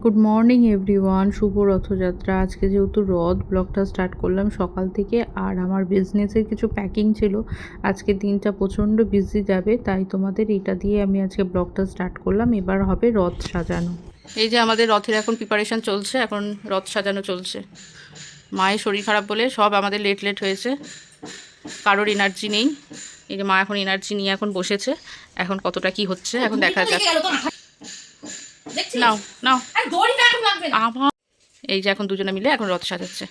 Good morning everyone শুভ রথযাত্রা। আজকে যেহেতু রথ ব্লগটা স্টার্ট করলাম সকাল থেকে, আর আমার বিজনেসের কিছু প্যাকিং ছিল। আজকে দিনটা প্রচণ্ড বিজি যাবে, তাই তোমাদের এটা দিয়ে আমি আজকে ব্লগটা স্টার্ট করলাম। এবার হবে রথ সাজানো। এই যে আমাদের রথের এখন প্রিপারেশন চলছে, এখন রথ সাজানো চলছে। মায়ের শরীর খারাপ বলে সব আমাদের লেট লেট হয়েছে। কারোর এনার্জি নেই। এই যে মা এখন এনার্জি নিয়ে এখন বসেছে। এখন কতটা কি হচ্ছে, এখন দেখা যাক। নাও নাও। আবার এই যে এখন দুজনে মিলে এখন রথ সাজাচ্ছে।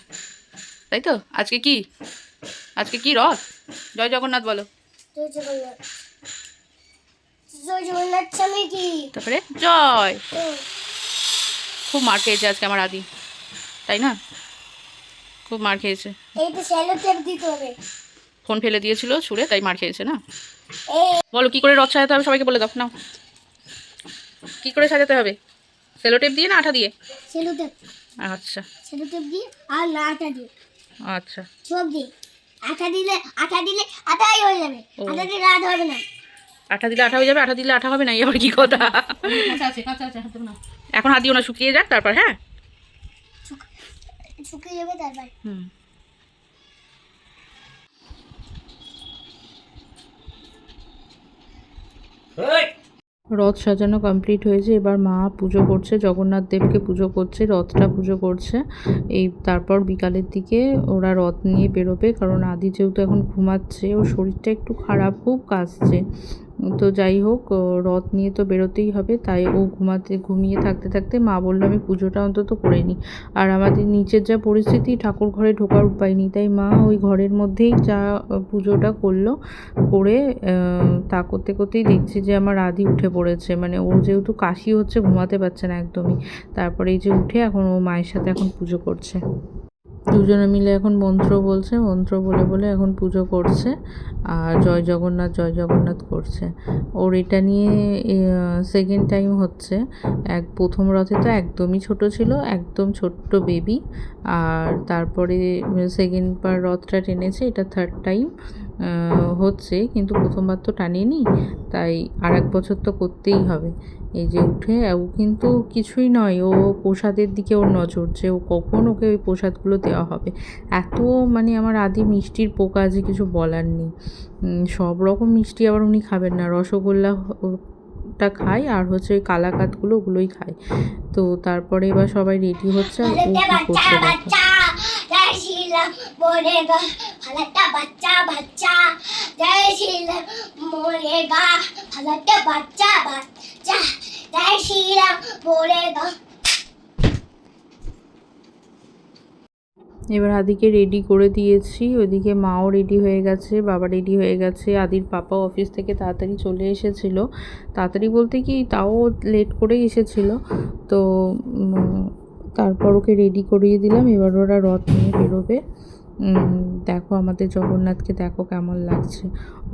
তাই তো? আজকে কি? আজকে কি রথ? জয় জগন্নাথ বলো। তারপরে জয়। খুব মার খেয়েছে আজকে আমার আদি। তাই না? খুব মার খেয়েছে। এই তো স্যালো টেপ দিতে হবে। ফোন ফেলে দিয়েছিল ছুঁড়ে তাই মার খেয়েছে না? বলো কি করে রথ সাজাতে হবে সবাইকে বলে দাও নাও। কি করে সাজাতে হবে? সেলো টেপ দিয়ে না আঠা দিয়ে? স্যালো টেপ আচ্ছা। স্যালো টেপ দিয়ে আর না আটা দিয়ে। আচ্ছা। সব দিয়ে। আঠা দিলে আঠা দিলে আঠাই হয়ে যাবে। আঠা দিলে আট হবে না। আঠা দিলে আঠা হয়ে যাবে আঠা দিলে আঠা হবে না এই আবার কি কথা? এখন হাত দিও না শুকিয়ে যাক তারপর হ্যাঁ? শুকিয়ে যাবে তারপর। হুম। রথ সাজানো কমপ্লিট হয়েছে। এবার মা পুজো করছে, জগন্নাথ দেবকে পুজো করছে, রথটা পুজো করছে। এই তারপর বিকালের দিকে ওরা রথ নিয়ে বেরোবে, কারণ আদি যেহেতু এখন ঘুমাচ্ছে, ওর শরীরটা একটু খারাপ, খুব কাশছে। তো যাই হোক রথ নিয়ে তো বেরোতেই হবে, তাই ও ঘুমাতে, ঘুমিয়ে থাকতে থাকতে মা বলল, আমি পুজোটা অন্তত করে নিই। আর আমাদের নিচের যা পরিস্থিতি, ঠাকুর ঘরে ঢোকার উপায় নেই। তাই মা ওই ঘরের মধ্যেই যা পুজোটা করল, করে তা করতে করতেই দেখছি যে আমার আদি উঠে পড়েছে। মানে ওর যেহেতু কাশি হচ্ছে, ঘুমাতে পারছে না একদমই। তারপরে এই যে উঠে এখন ও মায়ের সাথে এখন পুজো করছে। দুজনে মিলে এখন মন্ত্র বলছে, মন্ত্র বলে বলে এখন পুজো করছে আর জয় জগন্নাথ জয় জগন্নাথ করছে। ওর এটা নিয়ে সেকেন্ড টাইম হচ্ছে। এক, প্রথম রথে তো একদমই ছোট ছিল, একদম ছোট্ট বেবি আর তারপরে সেকেন্ড বার রথটা টেনেছে, এটা থার্ড টাইম হচ্ছে, কিন্তু প্রথমবার তো টানিনি, তাই আর এক বছর তো করতেই হবে। এই যে উঠে, ও কিন্তু কিছুই নয়, ও প্রসাদের দিকে ওর নজর, যে ও কখন ওকে ওই প্রসাদগুলো দেওয়া হবে। এত মানে আমার আদি মিষ্টির পোকা যে কিছু বলার নেই। সব রকম মিষ্টি আবার উনি খাবেন না। রসগোল্লা টা খায়, আর হচ্ছে ওই কালাকাতগুলো ওগুলোই খায়। তো তারপরে এবার সবাই রেডি হচ্ছে, আর ও কী করছে দেখো শ্রীরাম মোরেগা, ভালোটা বাচ্চা বাচ্চা। জয় শ্রীরাম মোরেগা, ভালোটা বাচ্চা বাচ্চা। জয় শ্রীরাম মোরেগা। এবার আদিকে রেডি করে দিয়েছি। ওইদিকে মাও রেডি হয়ে গেছে, বাবা রেডি হয়ে গেছে, আদির পাপা অফিস থেকে তাড়াতাড়ি চলে এসেছিল। তাড়াতাড়ি বলতে কি, তাও লেট করেই এসেছিল। তো তারপর ওকে রেডি করিয়ে দিলাম। এবার ওরা রথ নিয়ে বেরোবে। দেখো আমাদের জগন্নাথকে দেখো কেমন লাগছে।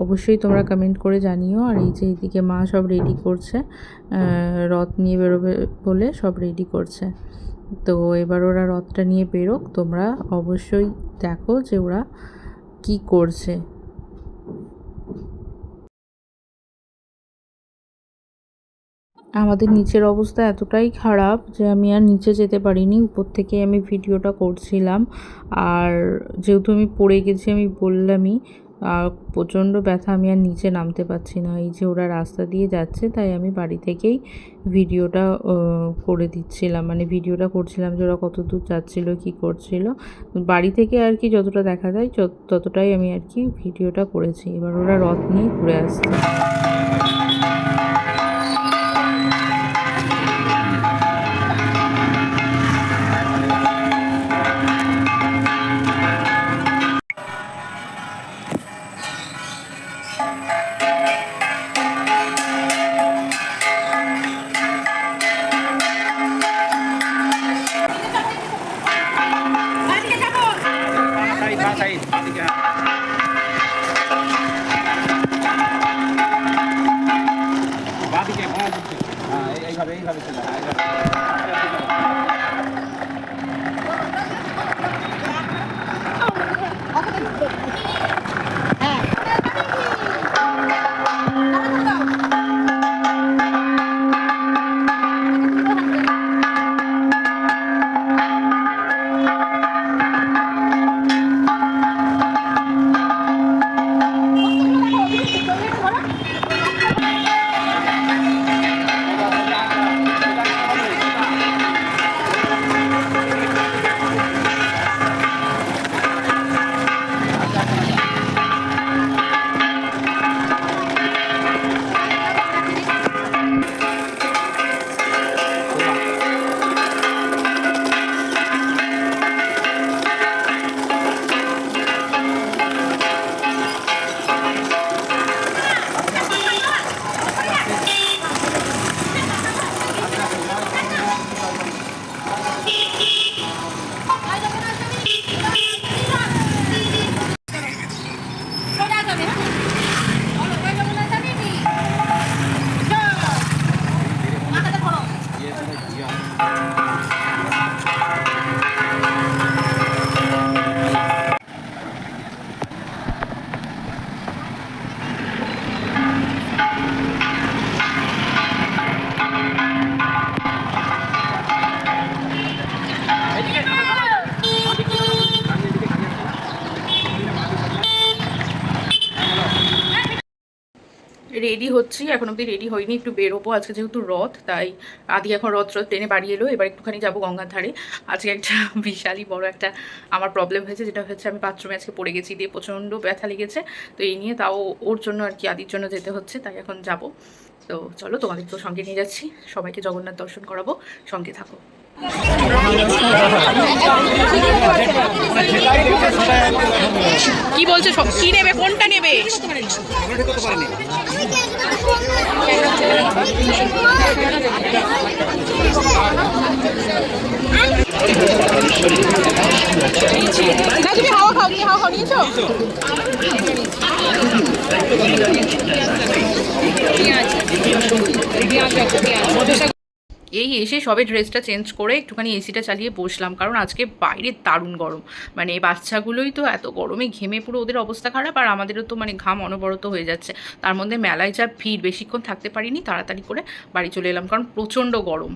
অবশ্যই তোমরা কমেন্ট করে জানিও। আর এই যে এইদিকে মা সব রেডি করছে রথ নিয়ে বেরোবে বলে সব রেডি করছে। তো এবার ওরা রথটা নিয়ে বেরোক। তোমরা অবশ্যই দেখো যে ওরা কি করছে। আমাদের নিচের অবস্থা এতটাই খারাপ যে আমি আর নিচে যেতে পারিনি। উপর থেকে আমি ভিডিওটা করছিলাম। আর যেহেতু আমি পড়ে গেছি, আমি বললামই আর প্রচণ্ড ব্যথা, আমি আর নিচে নামতে পারছি না। এই যে ওরা রাস্তা দিয়ে যাচ্ছে, তাই আমি বাড়ি থেকেই ভিডিওটা করে দিচ্ছিলাম। মানে ভিডিওটা করছিলাম যে ওরা কত দূর যাচ্ছিল, কী করছিল। বাড়ি থেকে আর কি যতটা দেখা যায় ততটাই আমি আর কি ভিডিওটা করেছি। এবার ওরা রথ নিয়ে ঘুরে আসছে। এইভাবে এইভাবে চলে রেডি হচ্ছি, এখন অবধি রেডি হয়নি, একটু বেরোবো, আজকে যেহেতু রথ, তাই আদি এখন রথ রথ ট্রেনে বাড়ি এলো, এবার একটুখানি যাব গঙ্গার ধারে। আজকে একটা বিশালই বড় একটা আমার প্রবলেম হয়েছে, যেটা হচ্ছে আমি বাথরুমে আজকে পড়ে গেছি, দিয়ে প্রচণ্ড ব্যথা লেগেছে, তো এই নিয়ে তাও ওর জন্য আর কি আদির জন্য যেতে হচ্ছে, তাই এখন যাব। তো চলো তোমাদেরকেও সঙ্গে নিয়ে যাচ্ছি, সবাইকে জগন্নাথ দর্শন করাবো, সঙ্গে থাকো। কি বলছো সব? কি নেবে? কোনটা নেবে? এই এসে সবে ড্রেসটা চেঞ্জ করে একটুখানি এসিটা চালিয়ে বসলাম। কারণ আজকে বাইরে দারুণ গরম। মানে বাচ্চাগুলোই তো এত গরমে ঘেমে পুরো ওদের অবস্থা খারাপ আর আমাদেরও তো মানে ঘাম অনবরত হয়ে যাচ্ছে। তার মধ্যে মেলায় যা ভিড়, বেশিক্ষণ থাকতে পারিনি, তাড়াতাড়ি করে বাড়ি চলে এলাম। কারণ প্রচণ্ড গরম।